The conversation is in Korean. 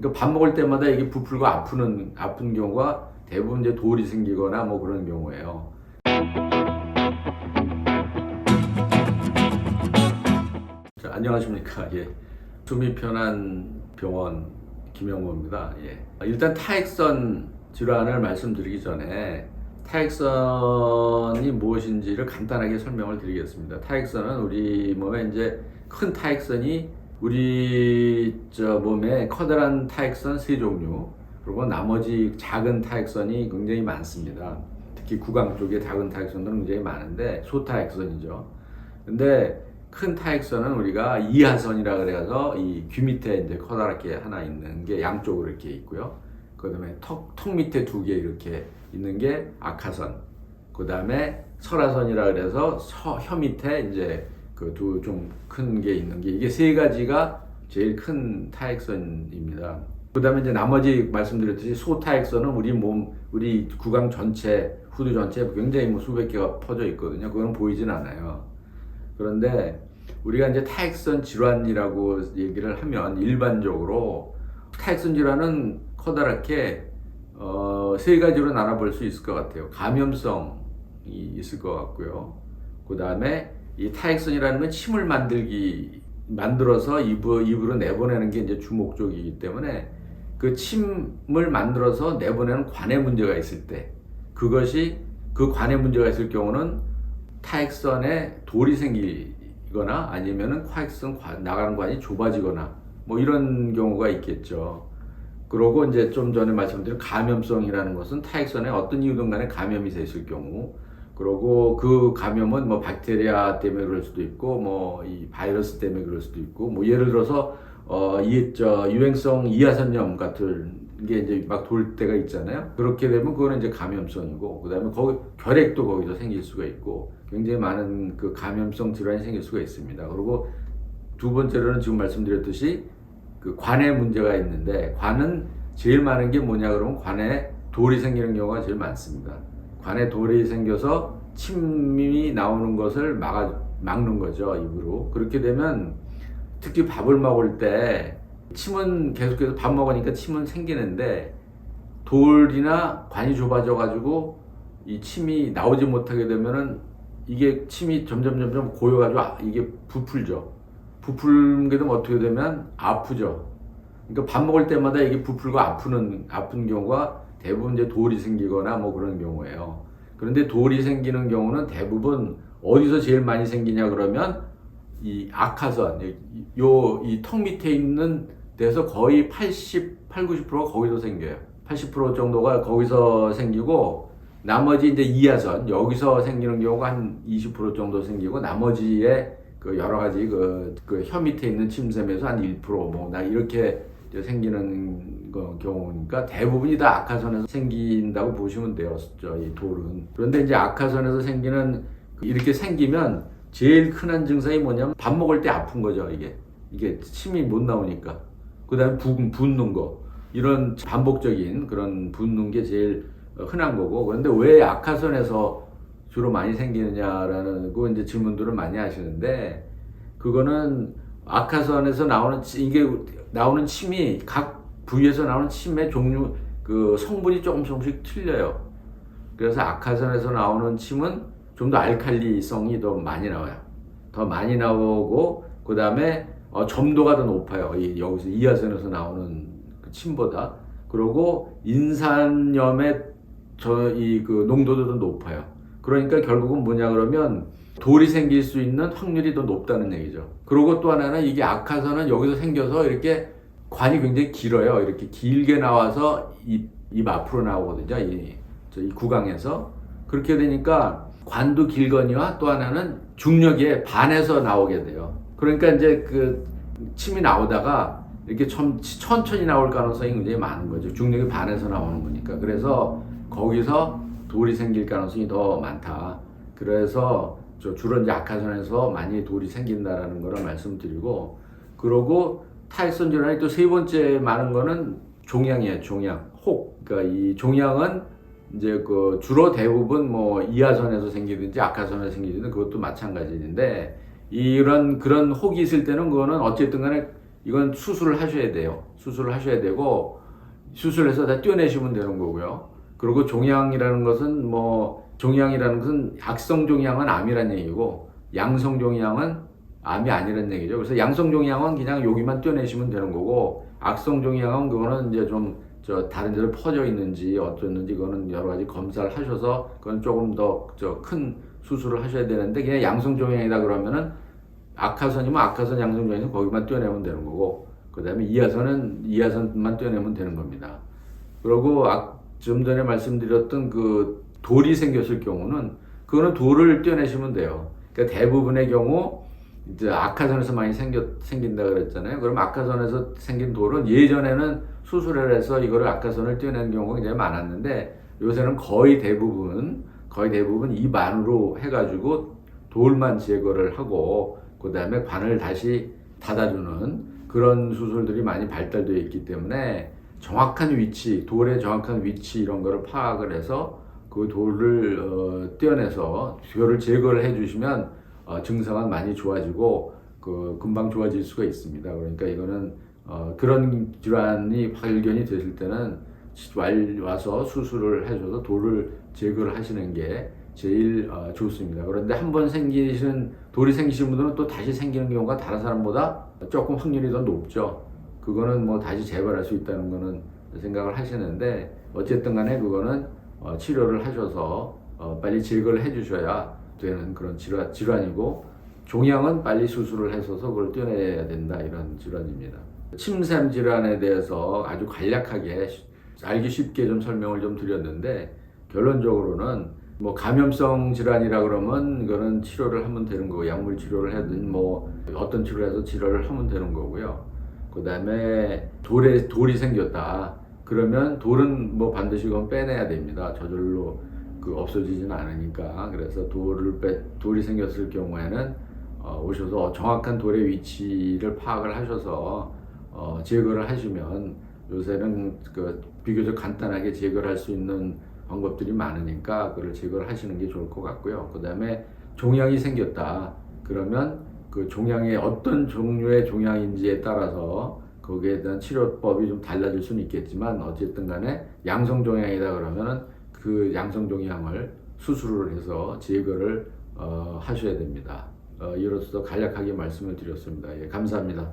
그러니까 밥 먹을 때마다 이게 부풀고 아프는 아픈 경우가 대부분 이제 돌이 생기거나 뭐 그런 경우예요. 자, 안녕하십니까? 예. 숨이 편한 병원 김영모입니다. 예. 일단 타액선 질환을 말씀드리기 전에 타액선이 무엇인지를 간단하게 설명을 드리겠습니다. 타액선은 우리 몸에 이제 큰 타액선이 우리 저 몸에 커다란 타액선 세 종류 그리고 나머지 작은 타액선이 굉장히 많습니다. 특히 구강 쪽에 작은 타액선들은 굉장히 많은데 소타액선이죠. 근데 큰 타액선은 우리가 이하선이라 그래서 이 귀 밑에 이제 커다랗게 하나 있는 게 양쪽으로 이렇게 있고요. 그다음에 턱, 턱 밑에 두 개 이렇게 있는 게 악하선. 그다음에 설하선이라 그래서 서, 혀 밑에 이제 그 두 좀 큰 게 있는 게 이게 세 가지가 제일 큰 타액선입니다. 그다음에 이제 나머지 말씀드렸듯이 소타액선은 우리 몸 우리 구강 전체 후두 전체 굉장히 뭐 수백 개가 퍼져 있거든요. 그거는 보이진 않아요. 그런데 우리가 이제 타액선 질환이라고 얘기를 하면 일반적으로 타액선 질환은 커다랗게 어, 세 가지로 나눠볼 수 있을 것 같아요. 감염성이 있을 것 같고요. 그 다음에 이 타액선이라는 건 침을 만들기 만들어서 입으, 입으로 내보내는 게 이제 주 목적이기 때문에 그 침을 만들어서 내보내는 관에 문제가 있을 때 그것이 그 관에 문제가 있을 경우는 타액선에 돌이 생기거나 아니면은 코액선 관, 나가는 관이 좁아지거나 뭐 이런 경우가 있겠죠. 그러고 이제 좀 전에 말씀드린 감염성이라는 것은 타액선에 어떤 이유든 간에 감염이 됐을 경우 그러고 그 감염은 뭐 박테리아 때문에 그럴 수도 있고 뭐 이 바이러스 때문에 그럴 수도 있고 뭐 예를 들어서 어이저 유행성 이하선염 같은 게 이제 막 돌 때가 있잖아요. 그렇게 되면 그거는 이제 감염성이고 그다음에 거기 결핵도 거기서 생길 수가 있고 굉장히 많은 그 감염성 질환이 생길 수가 있습니다. 그리고 두 번째로는 지금 말씀드렸듯이 그 관에 문제가 있는데 관은 제일 많은 게 뭐냐 그러면 관에 돌이 생기는 경우가 제일 많습니다. 관에 돌이 생겨서 침이 나오는 것을 막아 막는 거죠 입으로 그렇게 되면 특히 밥을 먹을 때 침은 계속해서 밥 먹으니까 침은 생기는데 돌이나 관이 좁아져 가지고 이 침이 나오지 못하게 되면은 이게 침이 점점 점점 고여 가지고 아- 이게 부풀죠. 부풀게 되면 어떻게 되면 아프죠. 그러니까 밥 먹을 때마다 이게 부풀고 아프는 아픈 경우가 대부분 이제 돌이 생기거나 뭐 그런 경우예요. 그런데 돌이 생기는 경우는 대부분 어디서 제일 많이 생기냐 그러면 이 악하선 요 이 턱 밑에 있는 데서 거의 80, 8, 90%가 거기서 생겨요. 80% 정도가 거기서 생기고 나머지 이제 이하선 여기서 생기는 경우가 한 20% 정도 생기고 나머지에 그 여러 가지 그혀 밑에 있는 침샘에서 한 1%뭐나 이렇게 생기는 거 경우니까 대부분이 다 악하선에서 생긴다고 보시면 돼요. 저이 돌은. 그런데 이제 악하선에서 생기는 그 이렇게 생기면 제일 흔한 증상이 뭐냐면 밥 먹을 때 아픈 거죠. 이게 이게 침이 못 나오니까. 그다음에 붓, 붓는 거 이런 반복적인 그런 붓는 게 제일 흔한 거고. 그런데 왜 악하선에서 주로 많이 생기느냐라는 거 이제 질문들을 많이 하시는데 그거는 악하선에서 나오는 치- 이게 나오는 침이 각 부위에서 나오는 침의 종류 그 성분이 조금 조금씩 틀려요. 그래서 악하선에서 나오는 침은 좀 더 알칼리성이 더 많이 나와요. 더 많이 나오고 그 다음에 어, 점도가 더 높아요. 이, 여기서 이하선에서 나오는 그 침보다. 그리고 인산염의 저 이 그 농도도 더 높아요. 그러니까 결국은 뭐냐 그러면 돌이 생길 수 있는 확률이 더 높다는 얘기죠. 그리고 또 하나는 이게 악화선은 여기서 생겨서 이렇게 관이 굉장히 길어요. 이렇게 길게 나와서 입, 입 앞으로 나오거든요. 이, 저 이 구강에서. 그렇게 되니까 관도 길거니와 또 하나는 중력에 반해서 나오게 돼요. 그러니까 이제 그 침이 나오다가 이렇게 천, 천천히 나올 가능성이 굉장히 많은 거죠. 중력이 반해서 나오는 거니까. 그래서 거기서 돌이 생길 가능성이 더 많다. 그래서 저 주로 이제 악화선에서 많이 돌이 생긴다라는 거를 말씀드리고 그러고 타액선 질환이 또 세 번째 많은 거는 종양이에요. 종양, 혹. 그러니까 이 종양은 이제 그 주로 대부분 뭐 이하선에서 생기든지 악하선에서 생기든지 그것도 마찬가지인데 이런 그런 혹이 있을 때는 그거는 어쨌든 간에 이건 수술을 하셔야 돼요. 수술을 하셔야 되고 수술해서 다 떼어내시면 되는 거고요. 그리고 종양이라는 것은 뭐 종양이라는 것은 악성 종양은 암이란 얘기고 양성 종양은 암이 아니란 얘기죠. 그래서 양성 종양은 그냥 여기만 떼어내시면 되는 거고 악성 종양은 그거는 이제 좀 저 다른 데로 퍼져 있는지 어쩌는지 그거는 여러 가지 검사를 하셔서 그건 조금 더 저 큰 수술을 하셔야 되는데 그냥 양성 종양이다 그러면은 악화선이면 악화선 양성 종양에서 거기만 떼어내면 되는 거고 그다음에 이하선은 이하선만 떼어내면 되는 겁니다. 그리고 아, 좀 전에 말씀드렸던 그 돌이 생겼을 경우는 그거는 돌을 떼어내시면 돼요. 그러니까 대부분의 경우 이제 악화선에서 많이 생겨, 생긴다 그랬잖아요. 그럼 악화선에서 생긴 돌은 예전에는 수술을 해서 이거를 악화선을 떼어내는 경우가 굉장히 많았는데 요새는 거의 대부분 거의 대부분 입 안으로 해가지고 돌만 제거를 하고 그 다음에 관을 다시 닫아주는 그런 수술들이 많이 발달되어 있기 때문에 정확한 위치, 돌의 정확한 위치 이런 거를 파악을 해서 그 돌을 어, 떼어내서 그거를 제거를 해주시면 어, 증상은 많이 좋아지고 그 금방 좋아질 수가 있습니다. 그러니까 이거는 어, 그런 질환이 발견이 되실 때는 왈- 와서 수술을 해줘서 돌을 제거를 하시는 게 제일 어, 좋습니다. 그런데 한 번 생기신 돌이 생기신 분들은 또 다시 생기는 경우가 다른 사람보다 조금 확률이 더 높죠. 그거는 뭐 다시 재발할 수 있다는 거는 생각을 하시는데 어쨌든 간에 그거는 어, 치료를 하셔서 어, 빨리 제거를 해주셔야 되는 그런 질환, 질환이고 종양은 빨리 수술을 해서서 그걸 떼어내야 된다 이런 질환입니다. 침샘 질환에 대해서 아주 간략하게 쉬- 알기 쉽게 좀 설명을 좀 드렸는데 결론적으로는 뭐 감염성 질환이라 그러면 이거는 치료를 하면 되는 거고 약물 치료를 하든 뭐 어떤 치료를 해서 치료를 하면 되는 거고요. 그 다음에 돌에 돌이 생겼다. 그러면 돌은 뭐 반드시 그건 빼내야 됩니다. 저절로 그 없어지지는 않으니까. 그래서 돌을 빼, 돌이 생겼을 경우에는 어, 오셔서 정확한 돌의 위치를 파악을 하셔서 어, 제거를 하시면 요새는 그 비교적 간단하게 제거를 할수 있는 방법들이 많으니까 그걸 제거를 하시는 게 좋을 것 같고요. 그 다음에 종양이 생겼다. 그러면 그 종양의 어떤 종류의 종양인지에 따라서 거기에 대한 치료법이 좀 달라질 수는 있겠지만 어쨌든 간에 양성 종양이다 그러면은 그 양성 종양을 수술을 해서 제거를 어, 하셔야 됩니다. 어, 이로써 간략하게 말씀을 드렸습니다. 예, 감사합니다.